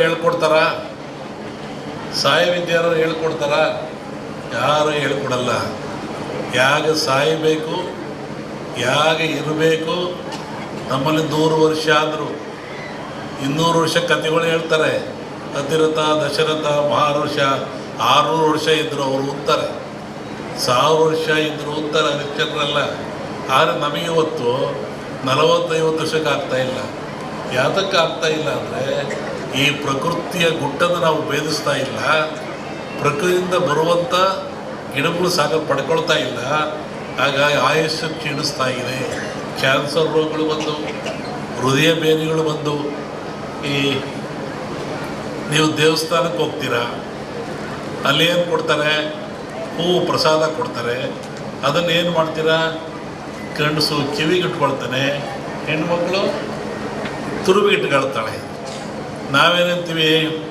ಹೇಳ್ಕೊಡ್ತಾರ? ಸಾಯ ವಿದ್ಯಾರು ಹೇಳ್ಕೊಡ್ತಾರ? ಯಾರು ಹೇಳ್ಕೊಡಲ್ಲ. ಯಾಗ ಸಾಯಬೇಕು, ಯಾಗ ಇರಬೇಕು, ನಮ್ಮಲ್ಲಿ ನೂರು ವರ್ಷ ಆದರೂ. ಇನ್ನೂರು ವರ್ಷ ಕಥೆಗಳು ಹೇಳ್ತಾರೆ. ಅತಿರಥ, ದಶರಥ ಮಹಾರುಷ ಆರುನೂರು ವರ್ಷ ಇದ್ದರು ಅವರು ಉತ್ತರ ಸಾವಿರ ವರ್ಷ ಇದ್ದರು ಉತ್ತರ ಹರಿಶ್ಚಂದ್ರಲ್ಲ ಆದರೆ ನಮಗೆ ಇವತ್ತು ನಲವತ್ತೈವತ್ತು ವರ್ಷಕ್ಕೆ ಆಗ್ತಾ ಇಲ್ಲ. ಯಾತಕ್ಕೆ ಇಲ್ಲ ಅಂದರೆ ಈ ಪ್ರಕೃತಿಯ ಗುಟ್ಟನ್ನು ನಾವು ಭೇದಿಸ್ತಾ ಇಲ್ಲ, ಪ್ರಕೃತಿಯಿಂದ ಬರುವಂಥ ಗಿಡಗಳು ಸಾಕ ಪಡ್ಕೊಳ್ತಾ ಇಲ್ಲ, ಹಾಗಾಗಿ ಆಯುಷ್ಯ ಕ್ಷೀಣಿಸ್ತಾ ಇದೆ. ಕ್ಯಾನ್ಸರ್ ರೋಗಗಳು ಬಂದು, ಹೃದಯ ಬೇನೆಗಳು ಬಂದು, ಈ ನೀವು ದೇವಸ್ಥಾನಕ್ಕೆ ಹೋಗ್ತೀರಾ, ಅಲ್ಲಿ ಏನು ಕೊಡ್ತಾರೆ? ಹೂವು ಪ್ರಸಾದ ಕೊಡ್ತಾರೆ. ಅದನ್ನು ಏನು ಮಾಡ್ತೀರಾ? ಗಂಡಸು ಕಿವಿಗಿಟ್ಕೊಳ್ತಾನೆ ಹೆಣ್ಮಕ್ಳು ತುರುಬಿಗೆ ಇಟ್ಕೊಳ್ತಾಳೆ ನಾವೇನಂತೀವಿ?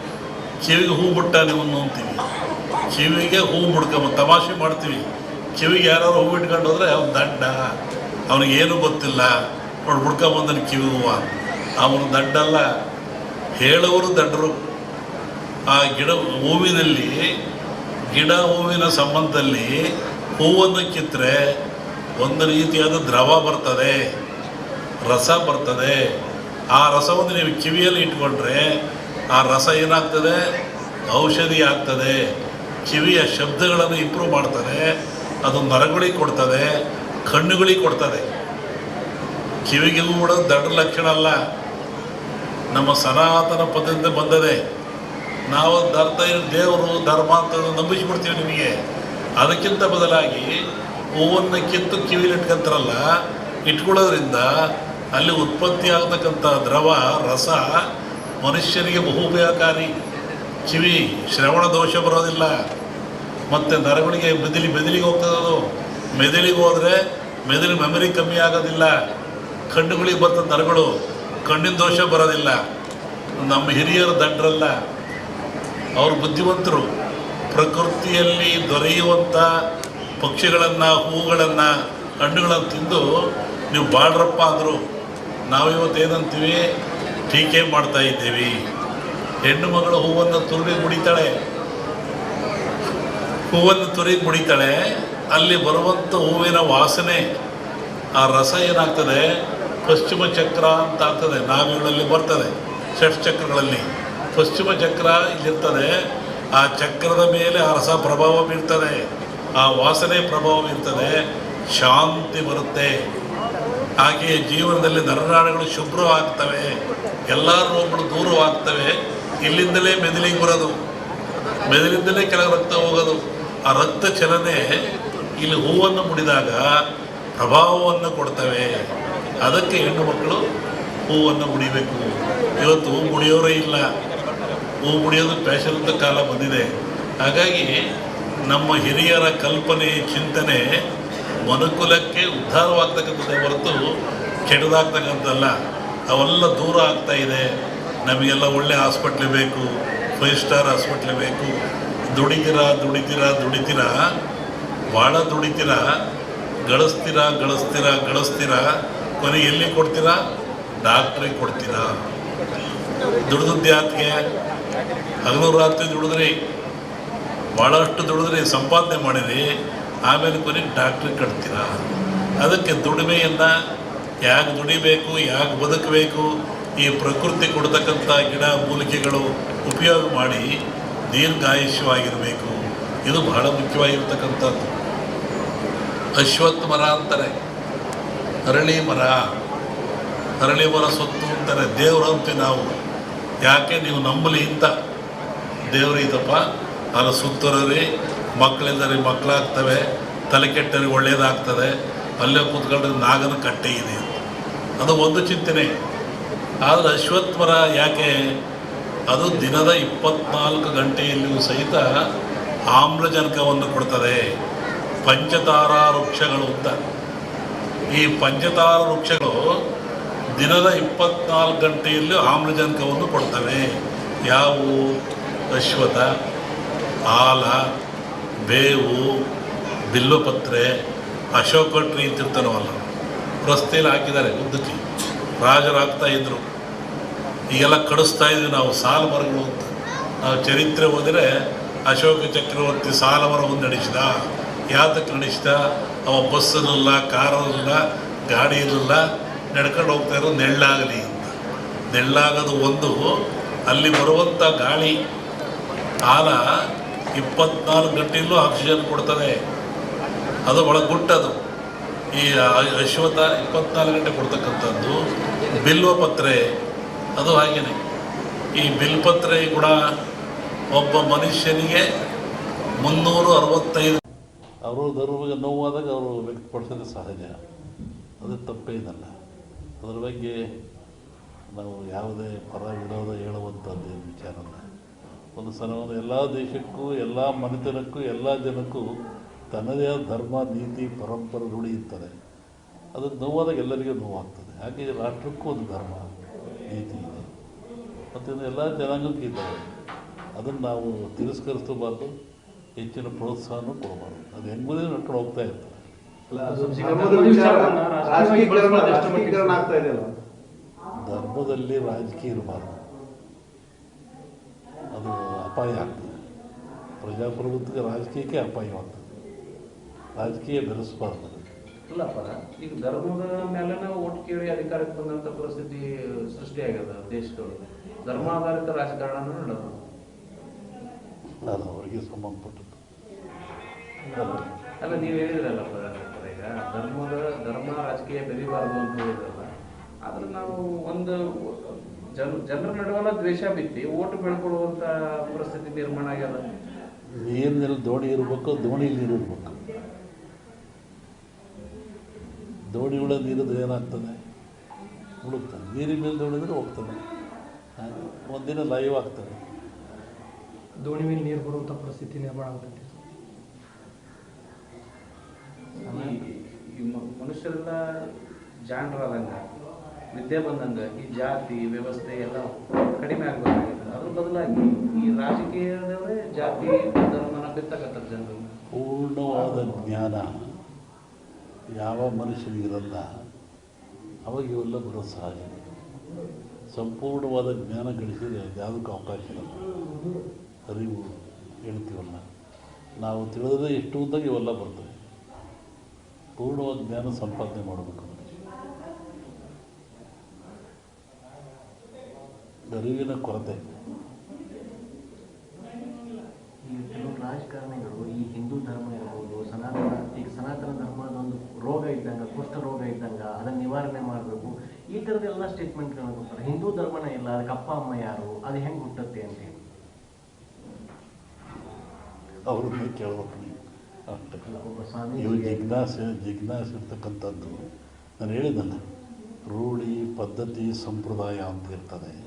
ಕಿವಿಗೆ ಹೂ ಬಿಟ್ಟ ನಿಮ್ಮನ್ನು ಅಂತೀವಿ. ಕಿವಿಗೆ ಹೂ ಮುಡ್ಕೊಂಬ ತಮಾಷೆ ಮಾಡ್ತೀವಿ. ಕಿವಿಗೆ ಯಾರು ಹೂ ಇಟ್ಕೊಂಡು ಹೋದ್ರೆ ಅವ್ನು ದಂಡ. ಅವನಿಗೆ ಏನು ಗೊತ್ತಿಲ್ಲ. ನೋಡಿ ಹುಡ್ಕೊಂಬಂದನು ಕಿವಿ ಹೂವ. ಅವನು ದಂಡಲ್ಲ ಹೇಳುವರು ದಂಡರು. ಆ ಗಿಡ ಹೂವಿನಲ್ಲಿ, ಗಿಡ ಹೂವಿನ ಸಂಬಂಧದಲ್ಲಿ ಹೂವನ್ನು ಕಿತ್ತರೆ ಒಂದು ರೀತಿಯಾದ ದ್ರವ ಬರ್ತದೆ. ರಸ ಬರ್ತದೆ. ಆ ರಸವನ್ನು ನೀವು ಕಿವಿಯಲ್ಲಿ ಇಟ್ಕೊಂಡ್ರೆ ಆ ರಸ ಏನಾಗ್ತದೆ? ಔಷಧಿ ಆಗ್ತದೆ. ಕಿವಿಯ ಶಬ್ದಗಳನ್ನು ಇಂಪ್ರೂವ್ ಮಾಡ್ತದೆ. ಅದು ನರಗಳಿಗೆ ಕೊಡ್ತದೆ ಕಣ್ಣುಗಳಿಗೆ ಕೊಡ್ತದೆ. ಕಿವಿಗೆ ಕೂಡ ದಡ್ಡ ಲಕ್ಷಣ ಅಲ್ಲ. ನಮ್ಮ ಸನಾತನ ಪದ್ಧತಿಯಿಂದ ಬಂದದೆ. ನಾವು ಧರ್ತ ದೇವರು ಧರ್ಮ ಅಂತ ನಂಬಿಸ್ಬಿಡ್ತೀವಿ ನಿಮಗೆ. ಅದಕ್ಕಿಂತ ಬದಲಾಗಿ ಹೂವನ್ನು ಕಿತ್ತು ಕಿವಿಲಿ ಇಟ್ಕೊಂತಾರಲ್ಲ, ಇಟ್ಕೊಳ್ಳೋದ್ರಿಂದ ಅಲ್ಲಿ ಉತ್ಪತ್ತಿ ಆಗತಕ್ಕಂಥ ದ್ರವ, ರಸ ಮನುಷ್ಯನಿಗೆ ಬಹು ಉಪಯೋಗಕಾರಿ ಕಿವಿ, ಶ್ರವಣ ದೋಷ ಬರೋದಿಲ್ಲ. ಮತ್ತು ನರಗಳಿಗೆ ಮೆದುಳಿ, ಮೆದುಳಿಗೆ ಹೋಗ್ತದೆ ಅದು ಮೆದುಳಿಗೆ ಹೋದರೆ ಮೆದುಳು ಮೆಮರಿ ಕಮ್ಮಿ ಆಗೋದಿಲ್ಲ. ಕಣ್ಣುಗಳಿಗೆ ಬರ್ತದೆ ನರಗಳು, ಕಣ್ಣಿನ ದೋಷ ಬರೋದಿಲ್ಲ. ನಮ್ಮ ಹಿರಿಯರು ದಂಡ್ರಲ್ಲ. ಅವರು ಬುದ್ಧಿವಂತರು. ಪ್ರಕೃತಿಯಲ್ಲಿ ದೊರೆಯುವಂಥ ಪಕ್ಷಿಗಳನ್ನು, ಹೂಗಳನ್ನು, ಹಣ್ಣುಗಳನ್ನು ತಿಂದು ನೀವು ಬಾಳ್ರಪ್ಪ ಅಂದರು. ನಾವಿವತ್ತು ಏನಂತೀವಿ? ಟೀಕೆ ಮಾಡ್ತಾ ಇದ್ದೀವಿ. ಹೆಣ್ಣು ಮಗಳು ಹೂವನ್ನು ತುರುಳಿ ಮುಡಿತಾಳೆ. ಹೂವನ್ನು ತುರಿ ಮುಡಿತಾಳೆ. ಅಲ್ಲಿ ಬರುವಂಥ ಹೂವಿನ ವಾಸನೆ, ಆ ರಸ ಏನಾಗ್ತದೆ? ಪಶ್ಚಿಮ ಚಕ್ರ ಅಂತ ಆಗ್ತದೆ. ನಾವಿಗಳಲ್ಲಿ ಬರ್ತದೆ ಷಟ್ಚಕ್ರಗಳಲ್ಲಿ ಪಶ್ಚಿಮ ಚಕ್ರ ಇಲ್ಲಿರ್ತದೆ. ಆ ಚಕ್ರದ ಮೇಲೆ ಆ ರಸ ಪ್ರಭಾವ ಬೀರ್ತದೆ. ಆ ವಾಸನೆ ಪ್ರಭಾವ ಬೀರ್ತದೆ. ಶಾಂತಿ ಬರುತ್ತೆ. ಹಾಗೆಯೇ ಜೀವನದಲ್ಲಿ ನರನಾಡುಗಳು ಶುಭ್ರವಾಗ್ತವೆ ಎಲ್ಲ ರೋಗಗಳು ದೂರವಾಗ್ತವೆ, ಇಲ್ಲಿಂದಲೇ ಮೆದುಳಿಗೆ ಬರೋದು, ಮೆದುಳಿಂದಲೇ ಕೆಲವು ರಕ್ತ ಹೋಗೋದು, ಆ ರಕ್ತ ಚಲನೆ ಇಲ್ಲಿ ಹೂವನ್ನು ಮುಡಿದಾಗ ಪ್ರಭಾವವನ್ನು ಕೊಡ್ತವೆ. ಅದಕ್ಕೆ ಹೆಣ್ಣು ಮಕ್ಕಳು ಹೂವನ್ನು ಮುಡಿಬೇಕು. ಇವತ್ತು ಹೂ ಮುಡಿಯೋರೇ ಇಲ್ಲ. ಹೂ ಮುಡಿಯೋದು ಫ್ಯಾಷನ್ ಕಾಲ ಬಂದಿದೆ. ಹಾಗಾಗಿ ನಮ್ಮ ಹಿರಿಯರ ಕಲ್ಪನೆ, ಚಿಂತನೆ ಮನುಕುಲಕ್ಕೆ ಉದ್ಧಾರವಾಗ್ತಕ್ಕಂಥದ್ದೇ ಹೊರತು ಕೆಡದಾಗ್ತಕ್ಕಂಥದ್ದಲ್ಲ. ಅವೆಲ್ಲ ದೂರ ಆಗ್ತಾ ಇದೆ. ನಮಗೆಲ್ಲ ಒಳ್ಳೆ ಹಾಸ್ಪಿಟ್ಲ್ ಬೇಕು, ಫೈವ್ ಸ್ಟಾರ್ ಹಾಸ್ಪಿಟ್ಲ್ ಬೇಕು. ದುಡಿತೀರಾ ದುಡಿತೀರಾ ದುಡಿತೀರಾ? ಭಾಳ ದುಡಿತೀರಾ? ಗಳಿಸ್ತೀರಾ ಗಳಿಸ್ತೀರಾ ಗಳಿಸ್ತೀರಾ? ಕೊನೆ ಎಲ್ಲಿ ಕೊಡ್ತೀರಾ? ಡಾಕ್ಟ್ರಿಗೆ ಕೊಡ್ತೀರಾ? ದುಡಿದದ್ದು ಯಾತಿಗೆ ಹಗಲು ರಾತ್ರಿ ದುಡಿದ್ರಿ. ಭಾಳಷ್ಟು ದುಡಿದ್ರಿ. ಸಂಪಾದನೆ ಮಾಡಿರಿ. ಆಮೇಲೆ ಕೊನೆಗೆ ಡಾಕ್ಟ್ರಿಗೆ ಕಟ್ತೀರಾ? ಅದಕ್ಕೆ ದುಡಿಮೆಯಿಂದ ಯಾಕೆ ದುಡಿಬೇಕು, ಯಾಕೆ ಬದುಕಬೇಕು? ಈ ಪ್ರಕೃತಿ ಕೊಡ್ತಕ್ಕಂಥ ಗಿಡ ಮೂಲಿಕೆಗಳು ಉಪಯೋಗ ಮಾಡಿ ದೀರ್ಘಾಯುಷ್ಯವಾಗಿರಬೇಕು. ಇದು ಬಹಳ ಮುಖ್ಯವಾಗಿರ್ತಕ್ಕಂಥದ್ದು. ಅಶ್ವತ್ಥ ಮರ ಅಂತಾರೆ. ಅರಳಿ ಮರ. ಅರಳಿ ಮರ ಸೊತ್ತು ಅಂತಾರೆ. ದೇವರು ಅಂತೀವಿ ನಾವು. ಯಾಕೆ? ನೀವು ನಂಬಲಿ ಇಂಥ ದೇವರು ಇದಪ್ಪ. ಅಲ್ಲ ಸುತ್ತರರಿ ಮಕ್ಕಳಿಂದರಿ ಮಕ್ಕಳಾಗ್ತವೆ, ತಲೆ ಕೆಟ್ಟರಿಗೆ ಒಳ್ಳೆಯದಾಗ್ತದೆ ಅಲ್ಲೇ ಕೂತ್ಕೊಂಡ್ರೆ ನಾಗನ ಕಟ್ಟೆ ಇದೆ ಅದು ಒಂದು ಚಿಂತನೆ. ಆದರೆ ಅಶ್ವತ್ಥರ ಯಾಕೆ, ಅದು ದಿನದ ಇಪ್ಪತ್ನಾಲ್ಕು ಗಂಟೆಯಲ್ಲಿಯೂ ಸಹಿತ ಆಮ್ಲಜನಕವನ್ನು ಕೊಡ್ತದೆ. ಪಂಚತಾರಾ ವೃಕ್ಷಗಳು ಅಂತ. ಈ ಪಂಚತಾರ ವೃಕ್ಷಗಳು ದಿನದ ಇಪ್ಪತ್ನಾಲ್ಕು ಗಂಟೆಯಲ್ಲೂ ಆಮ್ಲಜನಕವನ್ನು ಕೊಡ್ತವೆ. ಯಾವುವು ಅಶ್ವಥ ಆಲ ಬೇವು, ಬಿಲ್ಲುಪತ್ರೆ, ಅಶೋಕ ಟ್ರೀ ಅಂತಿರ್ತಾನವಲ್ಲ ರಸ್ತೆಯಲ್ಲಿ ಹಾಕಿದ್ದಾರೆ ಉದ್ದಕ್ಕೆ. ರಾಜರು ಹಾಕ್ತಾ ಇದ್ರು. ಈಗೆಲ್ಲ ಕಡಿಸ್ತಾ ಇದ್ವಿ ನಾವು, ಸಾಲ ಮರಗಳು ಅಂತ. ನಾವು ಚರಿತ್ರೆ ಹೋದರೆ ಅಶೋಕ ಚಕ್ರವರ್ತಿ ಸಾಲ ಮರ ಒಂದು ನಡೆಸಿದ. ಯಾತಕ್ಕೆ ನಡೆಸಿದ? ಅವ ಬಸ್ ಇರಲಿಲ್ಲ, ಕಾರ್ ಇರಲಿಲ್ಲ, ಗಾಡಿ ಇರಲಿಲ್ಲ, ನಡ್ಕೊಂಡು ಹೋಗ್ತಾ ಇರೋ ನೆಳ್ಳಾಗಲಿ ಅಂತ. ನೆಳ್ಳಾಗೋದು ಒಂದು, ಅಲ್ಲಿ ಬರುವಂಥ ಗಾಳಿ ಕಾಲ ಇಪ್ಪತ್ನಾಲ್ಕು ಗಂಟೆಯಲ್ಲೂ ಆಕ್ಸಿಜನ್ ಕೊಡ್ತದೆ. ಅದು ಒಳ ಗುಟ್ಟದು ಈ ಅಶ್ವಥ ಇಪ್ಪತ್ನಾಲ್ಕು ಗಂಟೆ ಕೊಡ್ತಕ್ಕಂಥದ್ದು, ಬಿಲ್ವ ಪತ್ರೆ, ಅದು ಹಾಗೇನೆ. ಈ ಬಿಲ್ಪತ್ರೆ ಕೂಡ ಒಬ್ಬ ಮನುಷ್ಯನಿಗೆ ಮುನ್ನೂರು ಅರವತ್ತೈದು ಅವರು ಧರ್ಮಗೆ ನೋವಾದಾಗ ಅವರು ವ್ಯಕ್ತಪಡಿಸೋದು ಸಹಜ. ಅದು ತಪ್ಪೇನಲ್ಲ ಅದರ ಬಗ್ಗೆ ನಾವು ಯಾವುದೇ ಪರ ವಿರೋಧ ಹೇಳುವಂಥದ್ದು ಏನು ವಿಚಾರ ಅಲ್ಲ ಒಂದು ಸಲ ಒಂದು ಎಲ್ಲ ದೇಶಕ್ಕೂ ಎಲ್ಲ ಮನೆತನಕ್ಕೂ ಎಲ್ಲ ಜನಕ್ಕೂ ತನ್ನದೇ ಆದ ಧರ್ಮ ನೀತಿ ಪರಂಪರೆ ರೂಢಿ ಇರ್ತದೆ ಅದು ನೋವಾದಾಗ ಎಲ್ಲರಿಗೂ ನೋವಾಗ್ತದೆ. ಹಾಗೆ ರಾಷ್ಟ್ರಕ್ಕೂ ಒಂದು ಧರ್ಮ ನೀತಿ ಇದೆ. ಮತ್ತು ಇದು ಎಲ್ಲ ಜನಾಂಗಕ್ಕೂ ಇದ್ದಾವೆ ಅದನ್ನು ನಾವು ತಿರಸ್ಕರಿಸಬಾರ್ದು. ಹೆಚ್ಚಿನ ಪ್ರೋತ್ಸಾಹನ ಕೊಡಬಾರ್ದು. ಅದು ಹೆಂಗುದೇ ನಡ್ಕೊಂಡು ಹೋಗ್ತಾ ಇರ್ತದೆ. ಧರ್ಮದಲ್ಲಿ ರಾಜಕೀಯ ಈಗ ಧರ್ಮದ ಧರ್ಮದ ವಿಚಾರ ವಿಚಾರವನ್ನ ರಾಜಕೀಕರಣ ರಾಜಕೀಯ ಎಷ್ಟು ಮಟ್ಟಿಗೆ ರಾಜಕೀಕರಣ ಆಗ್ತಾ ಇದೆಯಲ್ಲ ಧರ್ಮದಲ್ಲಿ ರಾಜಕೀಯ ಇರಬಾರ್ದು ಅದು ಅಪಾಯ. ಆಗ್ತದೆ ಪ್ರಜಾಪ್ರಭುತ್ವಕ್ಕೆ ರಾಜಕೀಯಕ್ಕೆ ಅಪಾಯವಾಗ್ತದೆ ರಾಜಕೀಯ ಬೆರೆಸಬಾರ್ದು. ಇಲ್ಲಪ್ಪ ಈಗ ಧರ್ಮದ ಮೇಲೆ ನಾವು ಒಟ್ಟು ಕೇಳಿ ಅಧಿಕಾರಕ್ಕೆ ಬಂದಂಥ ಪರಿಸ್ಥಿತಿ ಸೃಷ್ಟಿಯಾಗ್ಯದ ದೇಶದೊಳಗೆ. ಧರ್ಮಾಧಾರಿತ ರಾಜಕಾರಣ ನಡೆದು. ಅದು ಅವರಿಗೆ ಸಂಬಂಧಪಟ್ಟದ್ದು. ಅಲ್ಲ ನೀವು ಹೇಳಿದ್ರಲ್ಲಪ್ಪ ಈಗ ಧರ್ಮದ ಧರ್ಮ ರಾಜಕೀಯ ಬೆರಿಬಾರದು ಅಂತ ಹೇಳಿದ್ರಲ್ಲ. ಆದ್ರೆ ನಾವು ಒಂದು ಜನ ಜನರ ನಡುವೆಲ್ಲ ದ್ವೇಷ ಬಿತ್ತಿ ಓಟು ಬೆಳ್ಕೊಳ್ಳುವಂತ ಪರಿಸ್ಥಿತಿ ನಿರ್ಮಾಣ ಆಗ್ಯದ. ನೀರಿನಲ್ಲಿ ದೋಣಿ ಇರ್ಬೇಕು ದೋಣಿಲಿ ನೀರು ಇರಬೇಕು. ದೋಣಿ ಒಳಗೆ ನೀರಿದ್ರೆ ಏನಾಗ್ತದೆ? ಉಳುಕ್ತಾನೆ ನೀರಿನ ಮೇಲೆ ದೋಣಿದ್ರೆ ಹೋಗ್ತಾನೆ ಒಂದಿನ ಲೈವ್ ಆಗ್ತದೆ. ದೋಣಿ ಮೇಲೆ ನೀರು ಬರುವಂಥ ಪರಿಸ್ಥಿತಿ ನಿರ್ಮಾಣ ಆಗ್ತೈತಿ ಮನುಷ್ಯರೆಲ್ಲ ಜಾಣರಾದಂಗ ವಿದ್ಯೆ ಬಂದಂಗೆ ಈ ಜಾತಿ, ವ್ಯವಸ್ಥೆ ಎಲ್ಲ ಕಡಿಮೆ ಆಗಬೇಕಾಗಿದೆ ಅದ್ರ ಬದಲಾಗಿ ಈ ರಾಜಕೀಯದವರೇ ಜಾತಿ, ಧರ್ಮನ ಬಿತ್ತಕ್ಕಂಥ ಜನರು. ಪೂರ್ಣವಾದ ಜ್ಞಾನ ಯಾವ ಮನುಷ್ಯನಿಗಿರಲ್ಲ, ಅವಾಗ ಇವೆಲ್ಲ ಬರೋದು ಸಹಜ. ಸಂಪೂರ್ಣವಾದ ಜ್ಞಾನ ಗಳಿಸಿದ್ರೆ ಯಾವುದಕ್ಕೂ ಅವಕಾಶ ಇಲ್ಲ. ಅರಿವು, ಹೇಳ್ತೀವಲ್ಲ. ನಾವು ತಿಳಿದ್ರೆ ಎಷ್ಟು ಇವೆಲ್ಲ ಬರ್ತವೆ. ಪೂರ್ಣವಾದ ಜ್ಞಾನ ಸಂಪಾದನೆ ಮಾಡಬೇಕು. ಅರಿವಿನ ಕೊರತೆ. ಕೆಲವು ರಾಜಕಾರಣಿಗಳು ಈ ಹಿಂದೂ ಧರ್ಮ ಇರ್ಬೋದು ಸನಾತನ ಈಗ ಸನಾತನ ಧರ್ಮದ ಒಂದು ರೋಗ ಇದ್ದಂಗ ಕುಷ್ಠ ರೋಗ ಇದ್ದಂಗ ಅದನ್ನ ನಿವಾರಣೆ ಮಾಡಬೇಕು. ಈ ಥರದ್ದೆಲ್ಲ ಸ್ಟೇಟ್ಮೆಂಟ್ಗಳನ್ನ ಕೊಡ್ತಾರೆ. ಹಿಂದೂ ಧರ್ಮನೇ ಇಲ್ಲ ಅದಕ್ಕೆ ಅಪ್ಪ ಅಮ್ಮ ಯಾರು ಅದು ಹೆಂಗೆ ಹುಟ್ಟುತ್ತೆ ಅಂತ ಹೇಳಿ. ಅವ್ರನ್ನ ಕೇಳ್ಬೇಕು ನೀವು. ಜಿಜ್ಞಾಸೆ ಜಿಜ್ಞಾಸೆ ಇರ್ತಕ್ಕಂಥದ್ದು. ನಾನು ಹೇಳಿದ್ದಲ್ಲ ರೂಢಿ ಪದ್ಧತಿ ಸಂಪ್ರದಾಯ ಅಂತ ಇರ್ತದೆ.